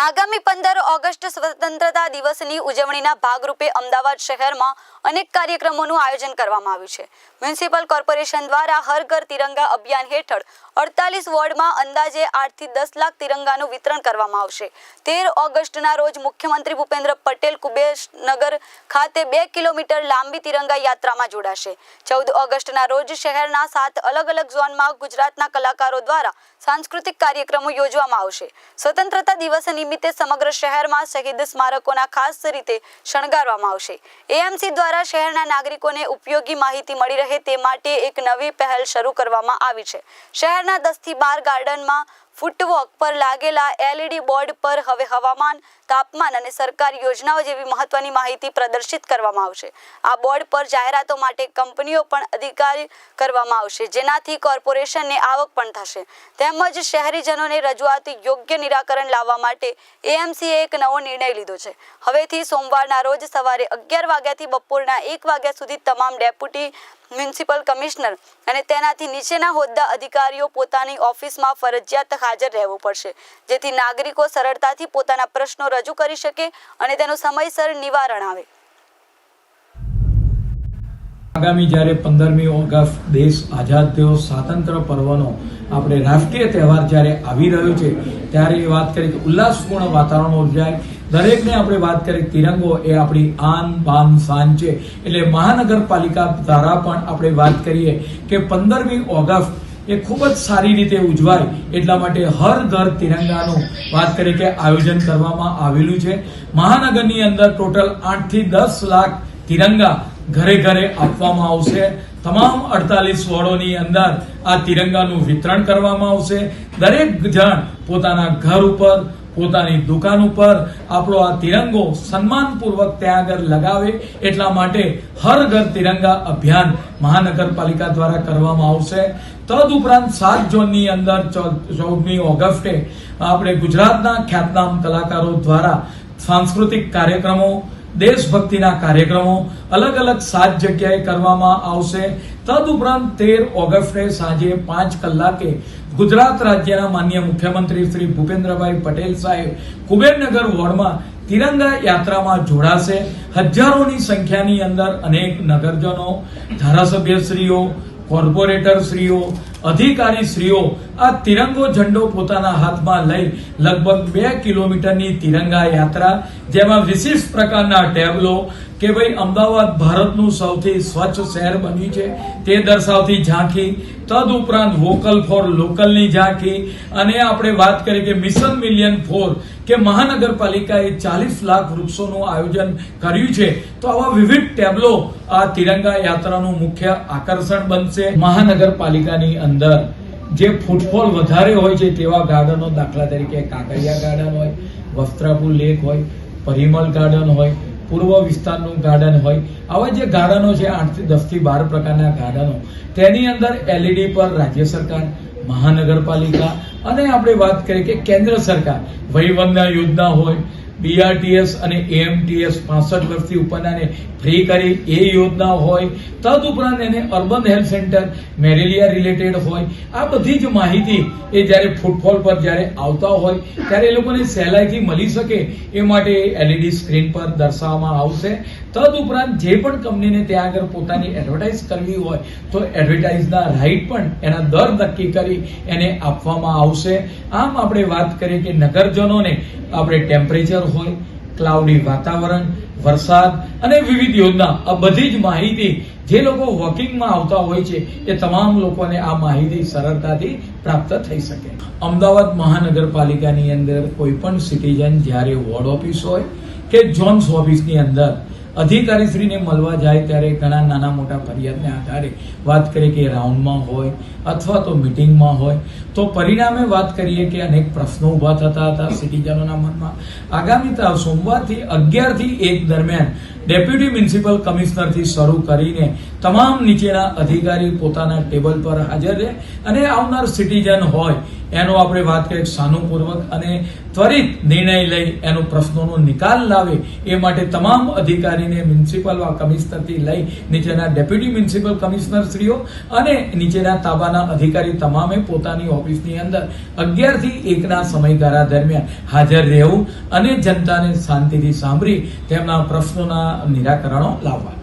આગામી પંદર ઓગસ્ટ સ્વતંત્રતા દિવસની ઉજવણીના ભાગરૂપે અમદાવાદ શહેરમાં અનેક કાર્યક્રમોનું આયોજન કરવામાં આવ્યું છે. મ્યુનિસિપલ કોર્પોરેશન દ્વારા હર ઘર તિરંગા અભિયાન હેઠળ અડતાલીસ વોર્ડમાં અંદાજે આઠથી દસ લાખ તિરંગાનું વિતરણ કરવામાં આવશે. તેર ઓગસ્ટના રોજ મુખ્યમંત્રી ભૂપેન્દ્ર પટેલ કુબેરનગર ખાતે બે કિલોમીટર લાંબી તિરંગા યાત્રામાં જોડાશે. ચૌદ ઓગસ્ટના રોજ શહેરના સાત અલગ અલગ ઝોનમાં ગુજરાતના કલાકારો દ્વારા સાંસ્કૃતિક કાર્યક્રમો યોજવામાં આવશે. સ્વતંત્રતા દિવસ નિમિત્તે સમગ્ર શહેરમાં શહીદ સ્મારકોના ખાસ રીતે શણગારવામાં આવશે. એએમસી દ્વારા શહેરના નાગરિકોને ઉપયોગી માહિતી મળી રહે તે માટે એક નવી પહેલ શરૂ કરવામાં આવી છે. શહેરના દસથી બાર ગાર્ડનમાં ફૂટવોક પર લાગેલા એલઈડી બોર્ડ પર હવે હવામાન, તાપમાન અને સરકારી યોજનાઓ જેવી મહત્વની માહિતી પ્રદર્શિત કરવામાં આવશે. આ બોર્ડ પર જાહેરાતો માટે કંપનીઓ પણ અધિકારી કરવામાં આવશે, જેનાથી કોર્પોરેશનને આવક પણ થશે. તેમજ શહેરીજનોને રજૂઆત યોગ્ય નિરાકરણ લાવવા માટે એએમસીએ એક નવો નિર્ણય લીધો છે. હવેથી સોમવારના રોજ સવારે અગિયાર વાગ્યાથી બપોરના એક વાગ્યા સુધી તમામ ડેપ્યુટી મ્યુનિસિપલ કમિશનર અને તેનાથી નીચેના હોદ્દા અધિકારીઓ પોતાની ઓફિસમાં ફરજિયાત હાજર રહેવું પડશે. જેથી નાગરિકો સરળતાથી પોતાના પ્રશ્નો રજૂ કરી શકે અને તેનું સમયસર નિવારણ આવે. આગામી જ્યારે પંદરમી ઓગસ્ટ દેશ આઝાદ થયો સ્વાતંત્ર્ય પર્વનો આપણે રાષ્ટ્રીય તહેવાર જ્યારે આવી રહ્યો છે, ત્યારે એ વાત કરી કે ઉલ્લાસપૂર્ણ વાતાવરણ ઉર્જાય. દરેકને આપણે વાત કરી તિરંગો એ આપણી આન બાન શાન છે. એટલે મહાનગરપાલિકા દ્વારા પણ આપણે વાત કરીએ કે પંદરમી ઓગસ્ટ એ ખૂબ જ સારી રીતે ઉજવાય એટલા માટે હર ઘર તિરંગાનું વાત કરીએ કે આયોજન કરવામાં આવેલું છે. મહાનગરની અંદર ટોટલ આઠથી દસ લાખ તિરંગા ઘરે ઘરે આપવામાં આવશે. તમામ અડતાલીસ વોર્ડોની અંદર આ તિરંગાનું વિતરણ કરવામાં આવશે. દરેક જણ પોતાના ઘર ઉપર, પોતાની દુકાન ઉપર આપણો આ તિરંગો સન્માનપૂર્વક ત્યાં આગળ લગાવે એટલા માટે હર ઘર તિરંગા અભિયાન મહાનગરપાલિકા દ્વારા કરવામાં આવશે. તદ ઉપરાંત સાત ઝોનની અંદર ચૌદમી ઓગસ્ટે આપણે ગુજરાતના ખ્યાતનામ કલાકારો દ્વારા સાંસ્કૃતિક કાર્યક્રમો, દેશભક્તિના કાર્યક્રમો અલગ અલગ સાત જગ્યાએ કરવામાં આવશે. તદ ઉપરાંત તેર ઓગસ્ટે સાંજે પાંચ કલાકે ગુજરાત રાજ્યના માન્ય મુખ્યમંત્રી શ્રી ભૂપેન્દ્રભાઈ પટેલ સાહેબ કુબેરનગર વોર્ડમાં તિરંગા યાત્રામાં જોડાશે. હજારોની સંખ્યાની અંદર અનેક નગરજનો, ધારાસભ્યશ્રીઓ કોર્પોરેટર શ્રીઓ અધિકારી શ્રીઓ આ તિરંગો ઝંડો પોતાના હાથમાં લઈ લગભગ બે કિલોમીટરની તિરંગા યાત્રા, જેમાં વિશિષ્ટ પ્રકારના ટેબલો કે ભાઈ અમદાવાદ ભારતનું સૌથી સ્વચ્છ શહેર બન્યું છે, તે દર્શાવતી ઝાંખી તદ ઉપરાંત વોકલ ફોર લોકલની ઝાંખી, અને આપણે વાત કરીએ કે મિશન મિલિયન ફોર કે મહાનગરપાલિકાએ ચાલીસ લાખ વૃક્ષોનું આયોજન કર્યું છે, તો આવા વિવિધ ટેબલો આ તિરંગા યાત્રાનું મુખ્ય આકર્ષણ બનશે મહાનગરપાલિકાની અંદર. જે ફૂટફોલ વધારે હોય છે તેવા ગાર્ડનો દાખલા તરીકે કાંકરિયા ગાર્ડન હોય, વસ્ત્રાપુર લેક હોય, પરિમલ ગાર્ડન હોય, પૂર્વ વિસ્તારનું ગાર્ડન હોય, આવા જે ગાર્ડનો છે આઠથી દસથી બાર પ્રકારના ગાર્ડનો તેની અંદર એલઈડી પર રાજ્ય સરકાર, મહાનગરપાલિકા અને આપણે વાત કરીએ કે કેન્દ્ર સરકાર વહીવંદના યોજના હોય બીઆરટીએસ અને એએમટીએસ પાસઠ વર્ષથી ઉપરનાને ફ્રી કરી એ યોજના હોય તદ ઉપરાંત એને urban health centre, malaria related હોય, આ બધી જ માહિતી એ જ્યારે ફૂટફોલ પર જ્યારે આવતા હોય, ત્યારે એ લોકોને સહેલાઈથી મળી શકે એ માટે એલઈડી સ્ક્રીન પર દર્શાવવામાં આવશે. તદ ઉપરાંત જે પણ કંપનીને ત્યાં આગળ પોતાની એડવર્ટાઇઝ કરવી હોય, તો એડવર્ટાઇઝના રાઇટ પણ એના દર નક્કી કરી એને આપવામાં આવશે. આમ આપણે વાત કરીએ કે નગરજનોને આપણે ટેમ્પરેચર હોય ક્લાઉડી વાતાવરણ, વરસાદ અને વિવિધ યોજના, આ બધી જ માહિતી જે લોકો વોકિંગમાં આવતા હોય છે, એ તમામ લોકોને આ માહિતી સરળતાથી પ્રાપ્ત થઈ શકે. અમદાવાદ મહાનગરપાલિકાની અંદર કોઈ પણ સિટીઝન જ્યારે વોર્ડ ઓફિસ હોય કે જોન્સ ઓફિસની અંદર અધિકારીશ્રીને મળવા જાય ત્યારે ઘણા નાના મોટા ફરિયાદને આધારે વાત કરીએ કે રાઉન્ડમાં હોય અથવા તો મિટિંગમાં હોય. તો પરિણામે વાત કરીએ કે અનેક પ્રશ્નો ઊભા થતા હતા સિટીઝનોના મનમાં. આગામી સોમવારથી અગિયારથી એક દરમિયાન ડેપ્યુટી મ્યુનિસિપલ કમિશનરથી શરૂ કરીને તમામ નીચેના અધિકારી પોતાના ટેબલ પર હાજર રહે અને આવનાર સિટીઝન હોય. એનો આપણે વાત કરીએ સાનુપૂર્વક અને ત્વરિત નિર્ણય લઈ એનો પ્રશ્નોનો નિકાલ લાવે, એ માટે તમામ અધિકારીને મ્યુનિસિપલ કમિશનરથી લઈ નીચેના ડેપ્યુટી મ્યુનિસિપલ કમિશનર શ્રીઓ અને નીચેના તાબાના અધિકારી તમામે પોતાની ઓફિસની અંદર અગિયારથી એકના સમયગાળા દરમિયાન હાજર રહેવું અને જનતાને શાંતિથી સાંભળી તેમના પ્રશ્નોના નિરાકરણો લાવવા.